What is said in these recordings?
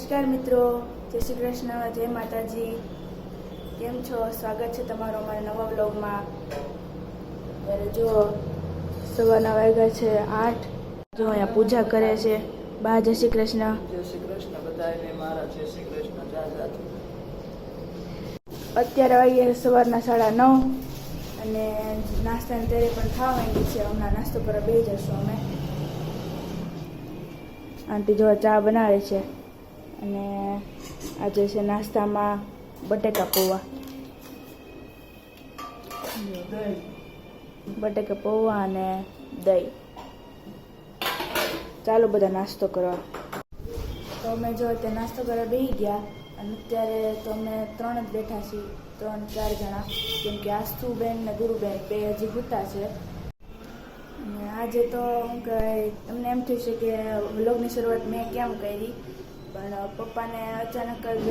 નમસ્કાર મિત્રો. જય શ્રી કૃષ્ણ જય માતાજી. કેમ છો? સ્વાગત છે તમારો અમારા નવા બ્લોગમાં ત્યારે જો સવારના વાગ્યા છે આઠ જો અહીંયા પૂજા કરે છે. બા જય શ્રી કૃષ્ણ. જય શ્રી કૃષ્ણ બધાને મારા જય શ્રી કૃષ્ણ રાજા અત્યારે વાગ્યા સવારના સાડા નવ અને નાસ્તાની તૈયારી પણ થવા માંડી છે. હમણાં નાસ્તો પર બે જશું અમે. આંટી જો ચા બનાવે છે. અને આજે છે નાસ્તામાં બટેકા પૌવા. બટેકા પૌવા અને દહીં. ચાલો બધા નાસ્તો કરવા. તો અમે જો અત્યારે નાસ્તો કરવા બેસી ગયા અને અત્યારે તો અમે ત્રણ જ બેઠા છીએ, ત્રણ ચાર જણા. કેમ કે આસ્તુબેન ને ગુરુબેન બે હજી ભૂતા છે. અને આજે તો શું કહેવાય તમને એમ થયું છે કે વ્લોગની શરૂઆત મેં કેમ કરી? પણ પપ્પાને અચાનક જ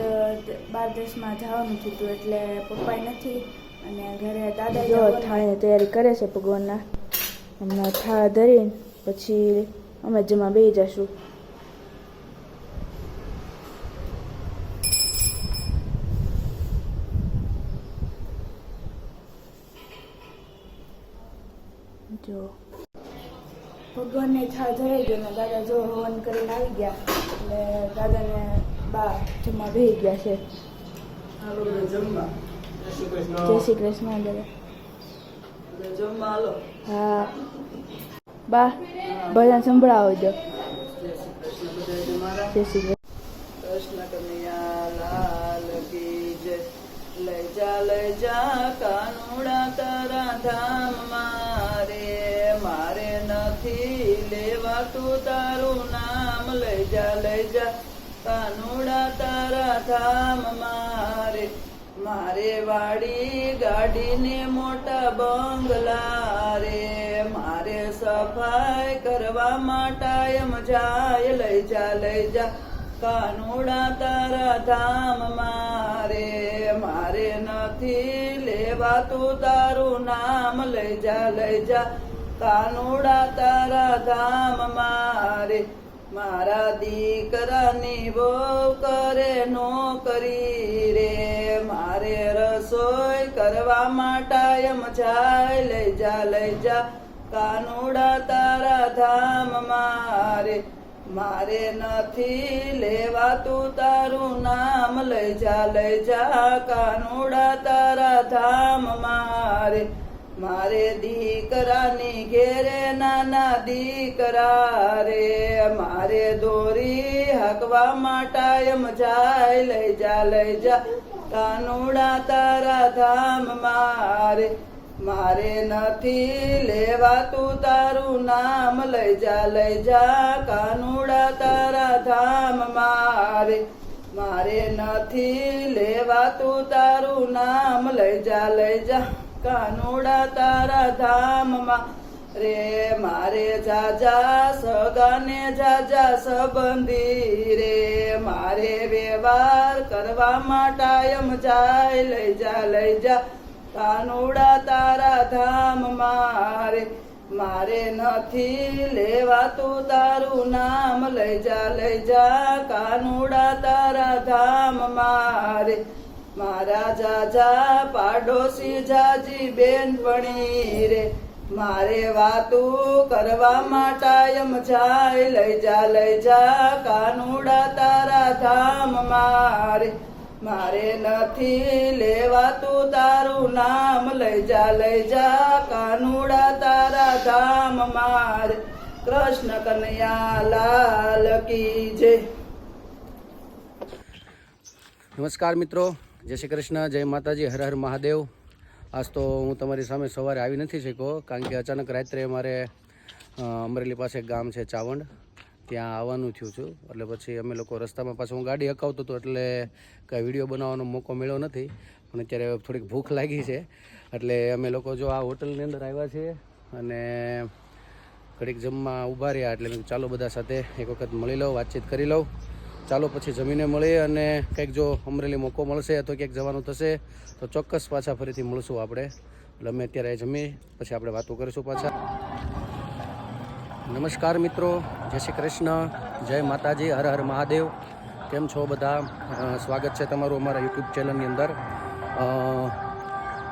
બાર દેશમાં જવાનું થયું એટલે પપ્પાએ નથી અને ઘરે દાદા જો થાળીની તૈયારી કરે છે ભગવાનના. હમણાં થાળ ધરીને પછી અમે જમા બેસી જશું જો ભગવાનને છા ધરાઈ ગયો ને દાદા જો હવન કરીને આવી ગયા એટલે દાદાને બા જમવા બેસી ગયા છે. જય શ્રી કૃષ્ણ. દાદા. હા. બા ભજન સંભળાવો જો. જય શ્રી કૃષ્ણ. કૃષ્ણ કનૈયા લાલ કી જય. લઈ જા લઈ જા કાનુડા તારા ધામમાં. નથી લેવાતું તારું નામ લઈ જા લઈ જા કાનુડા તારા ધામ મારે. મારે વાડી ગાડીને મોટા બંગલા રે. મારે સફાઈ કરવા માટે એમ જાય લઈ જા લઈ જા કાનુડા તારા ધામ મારે. મારે નથી લેવાતું તારું નામ લઈ જા લઈ જા કાનુડા તારા ધામ મારે, મારા દીકરાની બહુ કરે નોકરી રે. મારે રસોઈ કરવા માટે એમ જાય, લઈ જા લઈ જા. કાનુડા તારા ધામ મારે મારે નથી લેવાતું તારું નામ. લઈ જા લઈ જા. કાનુડા તારા ધામ મારે મારે દીકરાની ઘેરે નાના દીકરા રે. મારે દોરી હકવા માટે એમ જાય, લઈ જા લઈ જા. કાનુડા તારા ધામ મારે. મારે નથી લેવા તું તારું નામ. લઈ જા લઈ જા, કાનુડા તારા ધામ મારે. મારે નથી લેવાતું તારું નામ. લઈ જા લઈ જા. કાનુડા તારા ધામમાં. રે મારે જાજા સગાને જાજા સંબંધી. રે મારે વ્યવહાર કરવા માટે જાય, લઈ જા લઈ જા. કાનુડા તારા ધામ મારે મારે નથી લેવાતું તારું નામ. લઈ જા લઈ જા, કાનુડા તારા ધામ મારે મારા જાજા પાડોશી જાજી બેનપણી રે, મારે વાતું કરવા માટે જાય, લઈ જા લઈ જા, કાનુડા તારા ધામ મારે. મારે નથી લેવાતું તારું નામ, લઈ જા લઈ જા, કાનુડા તારા ધામ મારે. કૃષ્ણ કનૈયા લાલ કી જય. નમસ્કાર મિત્રો. જય શ્રી કૃષ્ણ, જય માતાજી, હર હર મહાદેવ. આજ તો હું તમારી સામે સવારે આવી નથી શક્યો, કારણ કે અચાનક રાત્રે મારે અમરેલી પાસે ગામ છે ચાવંડ. ત્યાં આવવાનું થયું છું. એટલે પછી અમે લોકો રસ્તામાં પાછું હું ગાડી હકાવતો હતો, એટલે કાંઈ વીડિયો બનાવવાનો મોકો મળ્યો નથી. પણ અત્યારે થોડીક ભૂખ લાગી છે. એટલે અમે લોકો જો આ હોટલની અંદર આવ્યા છીએ અને ઘડીક જમવા ઊભા રહ્યા, એટલે ચાલો બધા સાથે એક વખત મળી લઉં, વાતચીત કરી લઉં. ચાલો પછી જમીને મળીએ અને કંઈક જો અમરેલી મોકો મળશે અથવા ક્યાંક જવાનું થશે, તો ચોક્કસ પાછા ફરીથી મળશું આપણે. એટલે અમે અત્યારે જમી, પછી આપણે વાતો કરીશું પાછા. નમસ્કાર મિત્રો, જય શ્રી કૃષ્ણ, જય માતાજી, હર હર મહાદેવ. કેમ છો બધા? સ્વાગત છે તમારું અમારા યુટ્યુબ ચેનલની અંદર.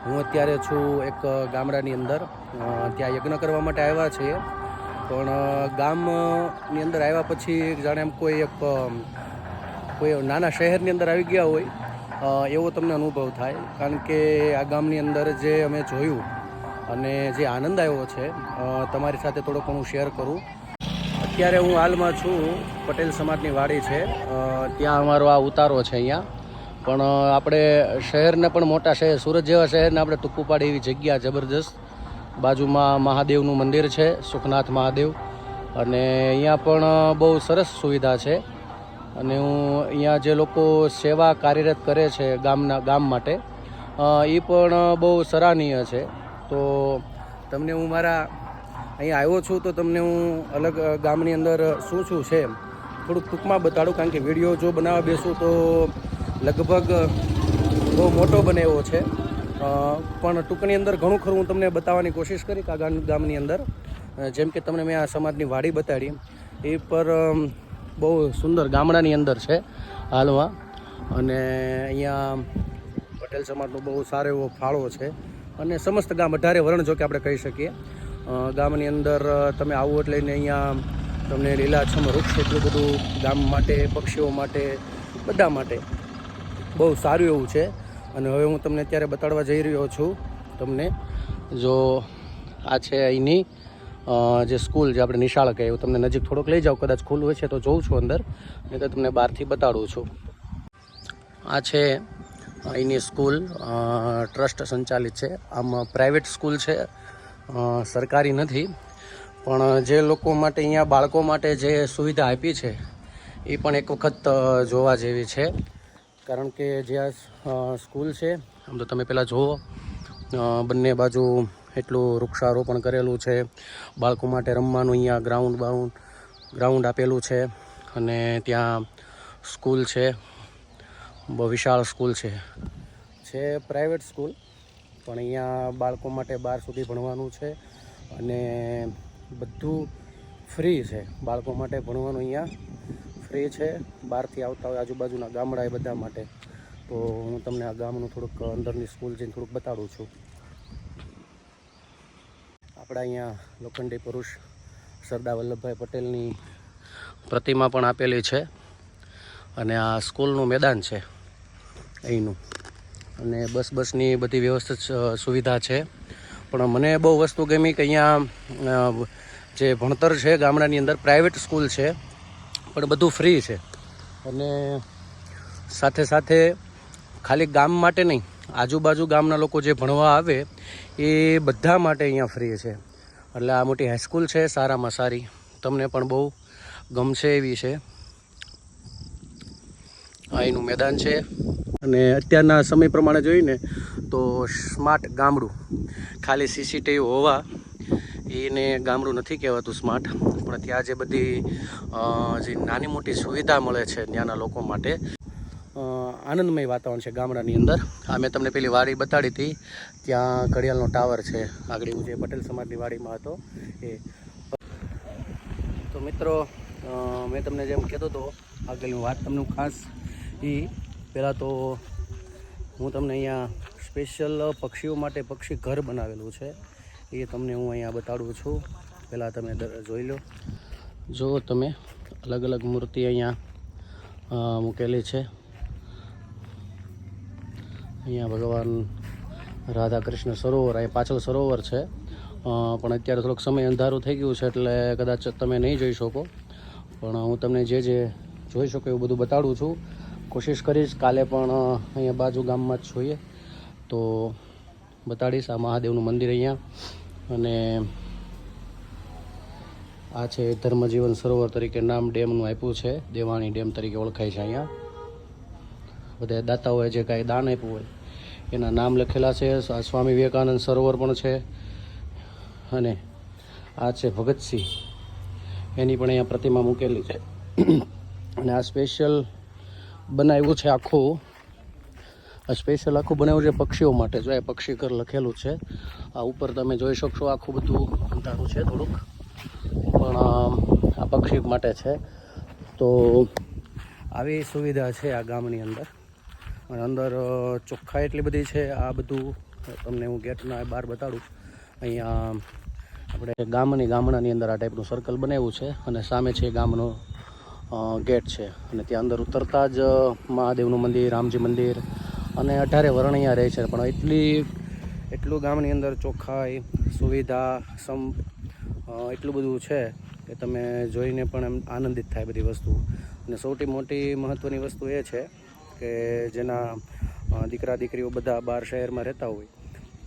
હું અત્યારે છું એક ગામડાની અંદર. ત્યાં યજ્ઞ કરવા માટે આવ્યા છીએ. પણ ગામની અંદર આવ્યા પછી જાણે એમ કોઈ એક કોઈ નાના શહેરની અંદર આવી ગયા હોય એવો તમને અનુભવ થાય. કારણ કે આ ગામની અંદર જે અમે જોયું અને જે આનંદ આવ્યો છે તમારી સાથે થોડો પણ હું શેર કરું. અત્યારે હું હાલમાં છું, પટેલ સમાજની વાડી છે. ત્યાં અમારો આ ઉતારો છે અહીંયા. પણ આપણે શહેરને પણ મોટા શહેર, સુરત જેવા શહેરને આપણે ટૂંકું પાડે એવી જગ્યા જબરજસ્ત. બાજુમાં મહાદેવનું મંદિર છે, સુખનાથ મહાદેવ. અને અહીંયા પણ બહુ સરસ સુવિધા છે. અને હું અહીંયા જે લોકો સેવા કાર્યરત કરે છે ગામના, ગામ માટે એ પણ બહુ સરાહનીય છે. તો તમને હું મારા અહીંયા આવ્યો છું તો તમને હું અલગ ગામની અંદર શું શું છે થોડુંક ટૂંકમાં બતાડું, કારણ કે વીડિયો જો બનાવવા બેસું તો લગભગ બહુ મોટો બને એવો છે. પણ ટૂંકની અંદર ઘણું ખરું હું તમને બતાવવાની કોશિશ કરી કે આ ગામ ગામની અંદર. જેમ કે તમને મેં આ સમાજની વાડી બતાડી. એ પર બહુ સુંદર ગામડાની અંદર છે હાલમાં અને અહીંયા પટેલ સમાજનો બહુ સારો એવો ફાળો છે. અને સમસ્ત ગામ અઢારે વર્ણ જો કે આપણે કહી શકીએ. ગામની અંદર તમે આવો એટલે અહીંયા તમને લીલાછમ વૃક્ષ એટલું બધું ગામ માટે, પક્ષીઓ માટે, બધા માટે બહુ સારું એવું છે. અને હવે હું તમને અત્યારે બતાડવા જઈ રહ્યો છું તમને. જો આ છે અહીંની જે સ્કૂલ જે આપણે નિશાળ કહે એવું તમને નજીક થોડોક લઈ જાઓ. કદાચ ખુલ્લું હોય છે તો જોઉં છું અંદર. નહીં તો તમને બહારથી બતાડું છું. આ છે અહીંની સ્કૂલ ટ્રસ્ટ સંચાલિત છે. આમ પ્રાઇવેટ સ્કૂલ છે સરકારી નથી. પણ જે લોકો માટે અહીંયા બાળકો માટે જે સુવિધા આપી છે, એ પણ એક વખત જોવા જેવી છે. કારણ કે જે આ સ્કૂલ છે, આમ તો તમે પહેલાં જુઓ બંને બાજુ એટલું વૃક્ષારોપણ કરેલું છે, બાળકો માટે રમવાનું અહીંયા ગ્રાઉન્ડ બાઉન્ડ ગ્રાઉન્ડ આપેલું છે, અને ત્યાં સ્કૂલ છે, બહુ વિશાળ સ્કૂલ છે. છે પ્રાઇવેટ સ્કૂલ, પણ અહીંયા બાળકો માટે બાર સુધી ભણવાનું છે, અને બધું ફ્રી છે. બાળકો માટે ભણવાનું અહીંયા ફ્રી છે, બહારથી આવતા હોય આજુબાજુના ગામડા એ બધા માટે. તો હું તમને આ ગામનું થોડુંક અંદરની સ્કૂલ જઈને થોડુંક બતાડું છું. આપણા અહીંયા લોખંડી પુરુષ સરદાર વલ્લભભાઈ પટેલની પ્રતિમા પણ આપેલી છે અને આ સ્કૂલનું મેદાન છે અહીંનું. અને બસ બસની બધી વ્યવસ્થિત સુવિધા છે. પણ મને બહુ વસ્તુ ગમી કે અહીંયા જે ભણતર છે ગામડાની અંદર, પ્રાઇવેટ સ્કૂલ છે. પણ બધું ફ્રી છે. અને સાથે સાથે ખાલી ગામ માટે નહીં, આજુબાજુ ગામના લોકો જે ભણવા આવે એ બધા માટે અહીંયા ફ્રી છે. એટલે આ મોટી હાઈસ્કૂલ છે, સારામાં સારી. તમને પણ બહુ ગમશે એવી છે. એનું મેદાન છે. અને અત્યારના સમય પ્રમાણે જોઈને તો સ્માર્ટ ગામડું. ખાલી સીસીટીવી હોવા એને ગામડું નથી કહેવાતું સ્માર્ટ, પણ ત્યાં જે બધી જે નાની મોટી સુવિધા મળે છે ત્યાંના લોકો માટે આનંદમય વાતાવરણ છે ગામડાની અંદર. આ મેં તમને પેલી વાડી બતાડી હતી, ત્યાં ઘડિયાળનો ટાવર છે. આગળ હું જે પટેલ સમાજની વાડીમાં હતો, એ. તો મિત્રો મેં તમને જેમ કહેતો હતો, આગળની વાત તમને ખાસ એ પહેલાં તો હું તમને અહીંયા સ્પેશિયલ પક્ષીઓ માટે પક્ષી ઘર બનાવેલું છે. એ તમને હું અહીંયા બતાડું છું. પહેલાં તમે જોઈ લો. જો તમે અલગ અલગ મૂર્તિ અહીંયા મૂકેલી છે. અહીંયા ભગવાન રાધા કૃષ્ણ સરોવર, અહીંયા પાછળ સરોવર છે. પણ અત્યારે થોડોક સમય અંધારું થઈ ગયું છે એટલે કદાચ તમે નહીં જોઈ શકો. પણ હું તમને જે જે જોઈ શકો એવું બધું બતાડું છું. કોશિશ કરીશ કાલે પણ અહીંયા બાજુ ગામમાં જ જોઈએ. તો બતાડીશ. આ મહાદેવનું મંદિર અહીંયા. અને આ છે ધર્મજીવન સરોવર તરીકે નામ ડેમનું આપ્યું છે. દેવાણી ડેમ તરીકે ઓળખાય છે અહીંયા. બધા દાતાઓએ જે કાંઈ દાન આપ્યું હોય, એના નામ લખેલા છે. સ્વામી વિવેકાનંદ સરોવર પણ છે. અને આ છે ભગતસિંહ એની પણ અહીંયા પ્રતિમા મૂકેલી છે. અને આ સ્પેશિયલ બનાવ્યું છે આખું. આ સ્પેશિયલ આખું બનાવ્યું છે પક્ષીઓ માટે. જો એ પક્ષી ઘર લખેલું છે. આ ઉપર તમે જોઈ શકશો આખું બધું અંધારું છે થોડુંક. પણ આ પક્ષી માટે છે. તો આવી સુવિધા છે આ ગામની અંદર. અને અંદર ચોખ્ખા એટલી બધી છે આ બધું. તમને હું ગેટના બહાર બતાડું. અહીંયા, આપણે ગામની ગામડાની અંદર આ ટાઈપનું સર્કલ બનાવ્યું છે. અને સામે છે ગામનો ગેટ છે. અને ત્યાં અંદર ઉતરતા જ મહાદેવનું મંદિર, રામજી મંદિર અને અઢારે વરણ અહીંયા રહે છે. પણ એટલી, એટલું ગામની અંદર ચોખ્ખાઈ, સુવિધા, સમ એટલું બધું છે કે તમે જોઈને પણ એમ આનંદિત થાય બધી વસ્તુ. અને સૌથી મોટી મહત્ત્વની વસ્તુ એ છે કે જેના દીકરા, દીકરીઓ બધા બહાર શહેરમાં રહેતા હોય,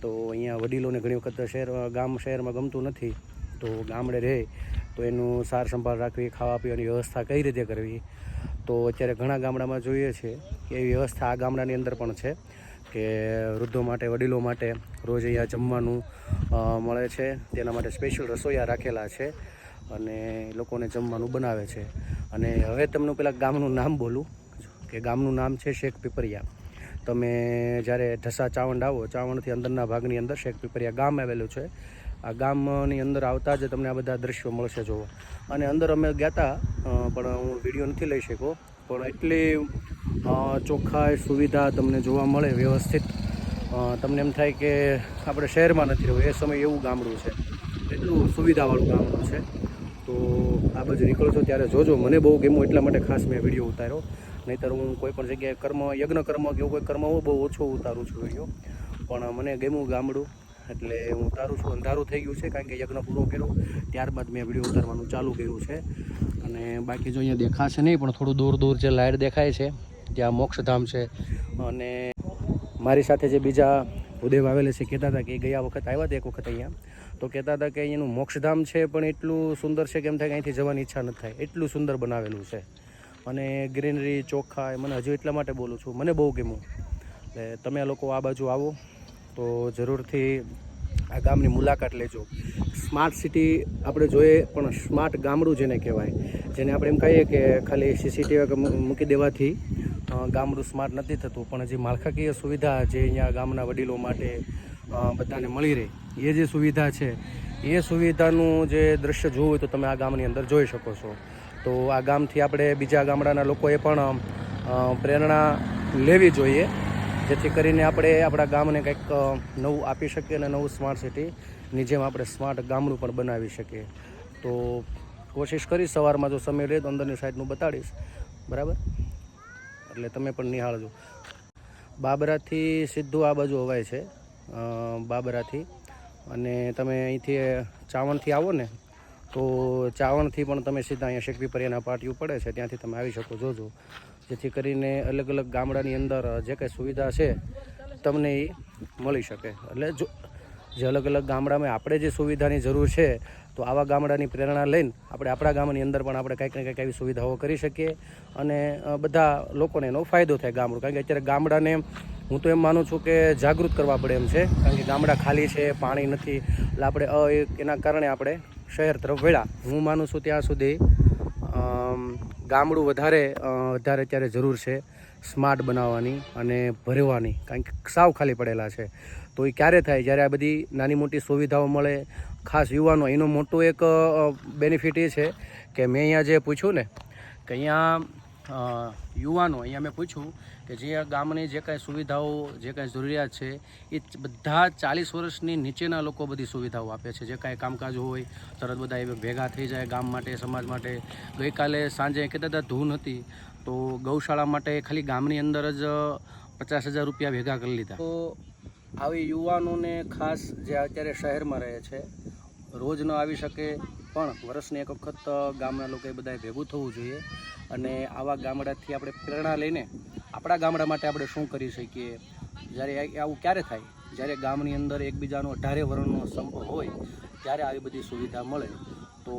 તો અહીંયા વડીલોને ઘણી વખત શહેર, ગામ શહેરમાં ગમતું નથી. તો ગામડે રહે, તો એનું સાર સંભાળ રાખવી ખાવા પીવાની વ્યવસ્થા કઈ રીતે કરવી? તો અત્યારે ઘણા ગામડામાં જોઈએ છે કે એવી વ્યવસ્થા આ ગામડાની અંદર પણ છે કે વૃદ્ધો માટે, વડીલો માટે રોજ અહીંયા જમવાનું મળે છે. તેના માટે સ્પેશિયલ રસોઈયા રાખેલા છે અને લોકોને જમવાનું બનાવે છે. અને હવે તમને પેલા ગામનું નામ બોલું, કે ગામનું નામ છે શેખ પીપરિયા. તમે જ્યારે ઢસા ચાવંડ આવો, ચાવંડથી અંદરના ભાગની અંદર શેખ પીપરિયા ગામ આવેલું છે. આ ગામની અંદર આવતા જ તમને આ બધા દ્રશ્યો મળશે જોવો. અને અંદર અમે ગયા હતા પણ હું વીડિયો નથી લઈ શક્યો. પણ એટલી ચોખ્ખાઈ સુવિધા તમને જોવા મળે, વ્યવસ્થિત. તમને એમ થાય કે આપણે શહેરમાં નથી રહ્યું એ સમય એવું ગામડું છે. એટલું સુવિધાવાળું ગામડું છે. તો આ બાજુ નીકળો ત્યારે જોજો. મને બહુ ગમ્યું એટલા માટે ખાસ મેં વીડિયો ઉતાર્યો. નહીંતર હું કોઈ પણ જગ્યાએ કર્મ યજ્ઞ કર્મ કે એવું કોઈ કર્મ હું બહુ ઓછો ઉતારું છું વીડિયો. પણ મને ગમ્યું ગામડું. એટલે હું ઉતારું છું અંધારું થઈ ગયું છે, કારણ કે યજ્ઞ પૂરો કર્યો. ત્યારબાદ મેં વીડિયો ઉતારવાનું ચાલુ કર્યું છે. અને બાકી જો અહીંયા દેખાશે નહીં, પણ થોડું દૂર દૂર જે લાઇટ દેખાય છે, ત્યાં મોક્ષધામ છે. અને મારી સાથે જે બીજા ઉદેવ આવેલા છે, કહેતા હતા કે એ ગયા વખત આવ્યા હતા એક વખત અહીંયા. તો કહેતા હતા કે અહીંયાનું મોક્ષધામ છે, પણ એટલું સુંદર છે કે એમ થાય કે અહીંથી જવાની ઈચ્છા નથી થાય. એટલું સુંદર બનાવેલું છે. અને ગ્રીનરી ચોખ્ખા મને હજુ એટલા માટે બોલું છું. મને બહુ ગમ્યું. એટલે તમે લોકો આ બાજુ આવો. તો જરૂરથી આ ગામની મુલાકાત લેજો. સ્માર્ટ સિટી આપણે જોઈએ, પણ સ્માર્ટ ગામડું જેને કહેવાય. જેને આપણે એમ કહીએ કે ખાલી સીસીટીવી મૂકી દેવાથી ગામડું સ્માર્ટ નથી થતું. પણ જે માળખાકીય સુવિધા જે અહીંયા ગામના વડીલો માટે બધાને મળી રહે, એ જે સુવિધા છે, એ સુવિધાનું જે દ્રશ્ય જોવું હોય તો તમે આ ગામની અંદર જોઈ શકો છો. તો આ ગામથી આપણે બીજા ગામડાના લોકોએ પણ પ્રેરણા લેવી જોઈએ. જેથી કરીને આપણે આપણા ગામને કંઈક નવું આપી શકીએ અને નવું સ્માર્ટ સિટીની જેમ આપણે સ્માર્ટ ગામડું પણ બનાવી શકીએ. તો કોશિશ કરીશ સવારમાં જો સમય રહે તો અંદરની સાઈડનું બતાડીશ. બરાબર? એટલે તમે પણ નિહાળજો. બાબરાથી સીધું આ બાજુ અવાય છે બાબરાથી. અને તમે અહીંથી ચાવણથી આવો ને, તો ચાવણથી પણ તમે સીધા અહીંયા શેખપીપરિયાના પાટિયું પડે છે. ત્યાંથી તમે આવી શકો. જોજો. જેથી કરીને અલગ અલગ ગામડાની અંદર જે કંઈ સુવિધા છે, તમને એ મળી શકે. એટલે જો, જે અલગ અલગ ગામડામાં આપણે જે સુવિધાની જરૂર છે, તો આવા ગામડાની પ્રેરણા લઈને આપણે આપણા ગામની અંદર પણ આપણે કંઈક ને કંઈક એવી સુવિધાઓ કરી શકીએ અને બધા લોકોને એનો ફાયદો થાય ગામડું. કારણ કે અત્યારે ગામડાને હું તો એમ માનું છું કે જાગૃત કરવા પડે એમ છે. કારણ કે ગામડા ખાલી છે, પાણી નથી. એટલે આપણે એના કારણે આપણે શહેર તરફ વેળા હું માનું છું ત્યાં સુધી ગામડું વધારે વધારે અત્યારે જરૂર છે સ્માર્ટ બનાવવાની અને ભરવાની, કારણ કે સાવ ખાલી પડેલા છે. તો એ ક્યારે થાય? જ્યારે આ બધી નાની મોટી સુવિધાઓ મળે, ખાસ યુવાનો, એનો મોટો એક બેનિફિટ એ છે કે મેં અહીંયા જે પૂછ્યું ને, કે અહીંયા યુવાનો, અહીંયા મેં પૂછ્યું કે જે ગામની જે કાંઈ સુવિધાઓ, જે કાંઈ જરૂરિયાત છે, એ બધા ચાલીસ વર્ષની નીચેના લોકો બધી સુવિધાઓ આપે છે. જે કાંઈ કામકાજ હોય, તરત બધા એ ભેગા થઈ જાય ગામ માટે, સમાજ માટે. ગઈકાલે સાંજે કહેતા હતા ધૂન હતી, તો ગૌશાળા માટે ખાલી ગામની અંદર જ પચાસ હજાર રૂપિયા ભેગા કરી લીધા. તો આવી યુવાનોને ખાસ જે અત્યારે શહેરમાં રહે છે, રોજ ન આવી શકે પણ વર્ષની એક વખત ગામના લોકોએ બધાએ ભેગું થવું જોઈએ અને આવા ગામડાથી આપણે પ્રેરણા લઈને આપણા ગામડા માટે આપણે શું કરી શકીએ? જ્યારે આવું ક્યારે થાય? જ્યારે ગામની અંદર એકબીજાનો અઢારે વર્ણનો સંપ હોય, ત્યારે આવી બધી સુવિધા મળે. તો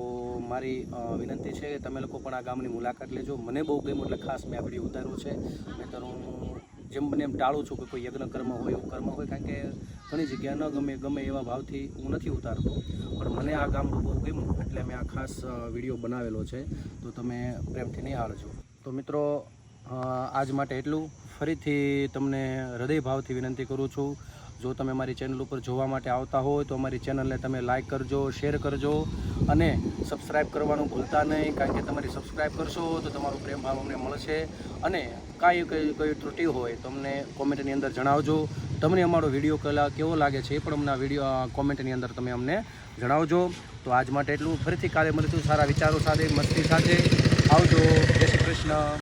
મારી વિનંતી છે કે તમે લોકો પણ આ ગામની મુલાકાત લેજો. મને બહુ ગમ્યું એટલે ખાસ મેં આ વીડિયો ઉતાર્યો છે. નહીતર હું જેમ બને એમ ટાળું છું કે કોઈ યજ્ઞ કર્મ હોય, એવું કર્મ હોય, કારણ કે ઘણી જગ્યા ન ગમે ગમે એવા ભાવથી હું નથી ઉતારતો. પણ મને આ ગામ બહુ ગમ્યું, એટલે મેં આ ખાસ વીડિયો બનાવેલો છે. તો તમે પ્રેમથી નિહાળજો તો મિત્રો આજ માટે એટલું. ફરીથી તમને હૃદય ભાવથી વિનંતી કરું છું. જો તમે મારી ચેનલ ઉપર જોવા માટે આવતા હોય તો અમારી ચેનલને તમે લાઇક કરજો શેર કરજો અને સબસ્ક્રાઈબ કરવાનું ભૂલતા નહીં. કારણ કે તમારી સબસ્ક્રાઈબ કરશો તો તમારો પ્રેમ ભાવ અમને મળશે અને કાંઈ કઈ કઈ ત્રુટિ હોય તો અમને કોમેન્ટની અંદર જણાવજો. તમને અમારો વીડિયો કલા કેવો લાગે છે એ પણ અમને વીડિયો કોમેન્ટની અંદર તમે અમને જણાવજો. તો આજ માટે એટલું. ફરીથી કાલે મળીશું. સારા વિચારો સાથે, મસ્તી સાથે. આવજો. જય શ્રી કૃષ્ણ.